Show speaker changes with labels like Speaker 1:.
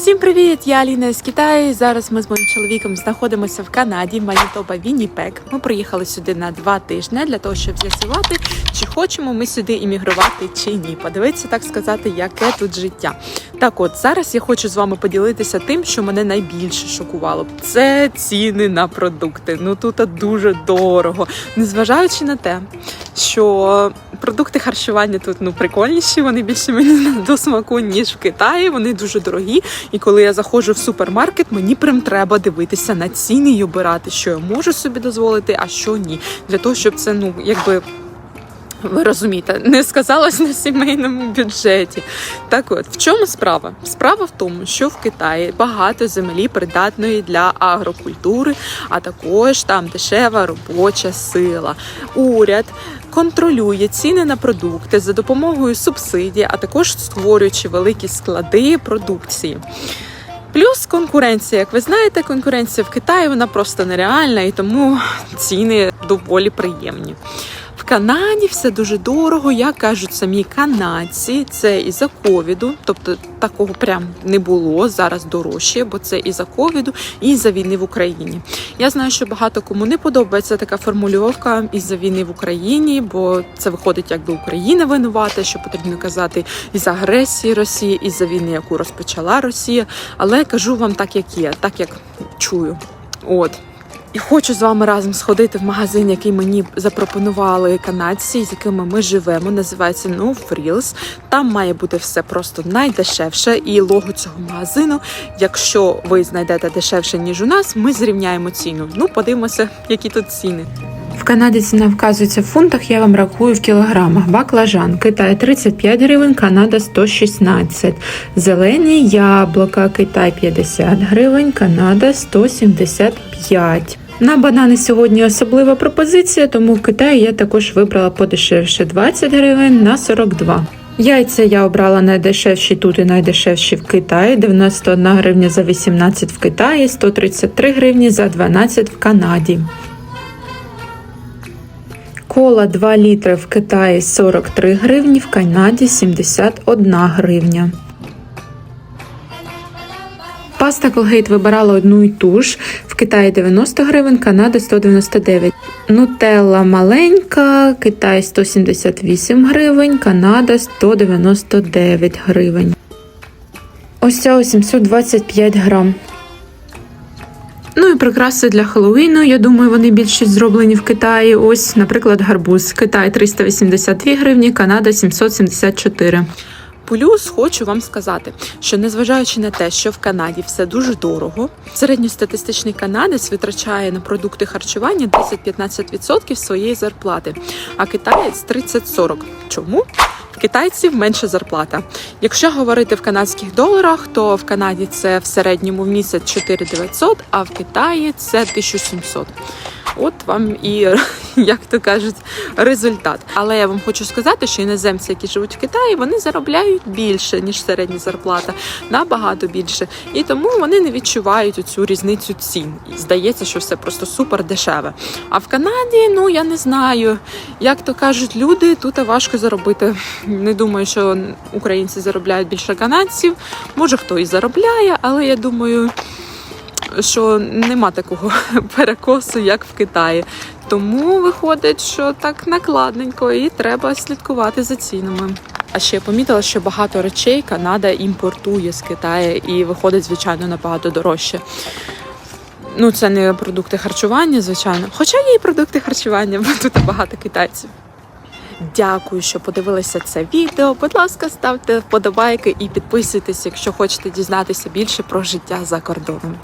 Speaker 1: Всім привіт! Я Аліна з Китаю. Зараз ми з моїм чоловіком знаходимося в Канаді, Манітоба, Вінніпек. Ми приїхали сюди на два тижні для того, щоб з'ясувати, чи хочемо ми сюди іммігрувати чи ні. Подивитися, так сказати, яке тут життя. Так, от зараз я хочу з вами поділитися тим, що мене найбільше шокувало. Це ціни на продукти. Ну тут дуже дорого, незважаючи на те, що продукти харчування тут ну прикольніші. Вони більше мені до смаку ніж в Китаї. Вони дуже дорогі. І коли я заходжу в супермаркет, мені прям треба дивитися на ціни і обирати, що я можу собі дозволити, а що ні. Для того, щоб це ну якби. Ви розумієте, не сказалось на сімейному бюджеті. Так от, в чому справа? Справа в тому, що в Китаї багато землі придатної для агрокультури, а також там дешева робоча сила. Уряд контролює ціни на продукти за допомогою субсидій, а також створюючи великі склади продукції. Плюс конкуренція, як ви знаєте, конкуренція в Китаї вона просто нереальна і тому ціни доволі приємні. Канаді все дуже дорого, як кажуть самі канадці. Це із-за ковіду, тобто такого прям не було зараз дорожче, бо це із-за ковіду і за війни в Україні. Я знаю, що багато кому не подобається така формульовка із-за війни в Україні, бо це виходить, якби Україна винувата, що потрібно казати із агресії Росії, із-за війни, яку розпочала Росія. Але кажу вам так, як є, так як чую. От. І хочу з вами разом сходити в магазин, який мені запропонували канадці, з якими ми живемо. Називається No Frills. Там має бути все просто найдешевше. І лого цього магазину. Якщо ви знайдете дешевше ніж у нас, ми зрівняємо ціну. Ну, подивимося, які тут ціни. В Канаді ціна вказується в фунтах, я вам рахую в кілограмах. Баклажан, Китай 35 гривень, Канада 116. Зелені яблука, Китай 50 гривень, Канада 175. На банани сьогодні особлива пропозиція, тому в Китаї я також вибрала подешевше 20 гривень на 42. Яйця я обрала найдешевші тут і найдешевші в Китаї. 91 гривня за 18 в Китаї, 133 гривні за 12 в Канаді. Кола 2 літри в Китаї 43 гривні, в Канаді 71 гривня. Паста Colgate вибирала одну і ту ж. В Китаї 90 гривень, Канада 199. Нутелла маленька, Китай 178 гривень, Канада 199 гривень. Ось ця ось 725 грам. Ну і прикраси для Хеллоуіну. Я думаю, вони більшість зроблені в Китаї. Ось, наприклад, гарбуз. Китай 382 гривні, Канада 774. Плюс хочу вам сказати, що незважаючи на те, що в Канаді все дуже дорого, середньостатистичний канадець витрачає на продукти харчування 10-15% своєї зарплати, а китаєць 30-40%. Чому? Китайців менша зарплата. Якщо говорити в канадських доларах, то в Канаді це в середньому в місяць 4900, а в Китаї це 1700. От вам і, як то кажуть, результат. Але я вам хочу сказати, що іноземці, які живуть в Китаї, вони заробляють більше, ніж середня зарплата, набагато більше. І тому вони не відчувають цю різницю цін. І здається, що все просто супер дешеве. А в Канаді, ну я не знаю, як то кажуть люди, тут важко заробити. Не думаю, що українці заробляють більше канадців. Може хто і заробляє, але я думаю що нема такого перекосу, як в Китаї. Тому виходить, що так накладненько, і треба слідкувати за цінами. А ще я помітила, що багато речей Канада імпортує з Китаю і виходить, звичайно, набагато дорожче. Ну, це не продукти харчування, звичайно. Хоча є і продукти харчування, бо тут багато китайців. Дякую, що подивилися це відео. Будь ласка, ставте вподобайки і підписуйтесь, якщо хочете дізнатися більше про життя за кордоном.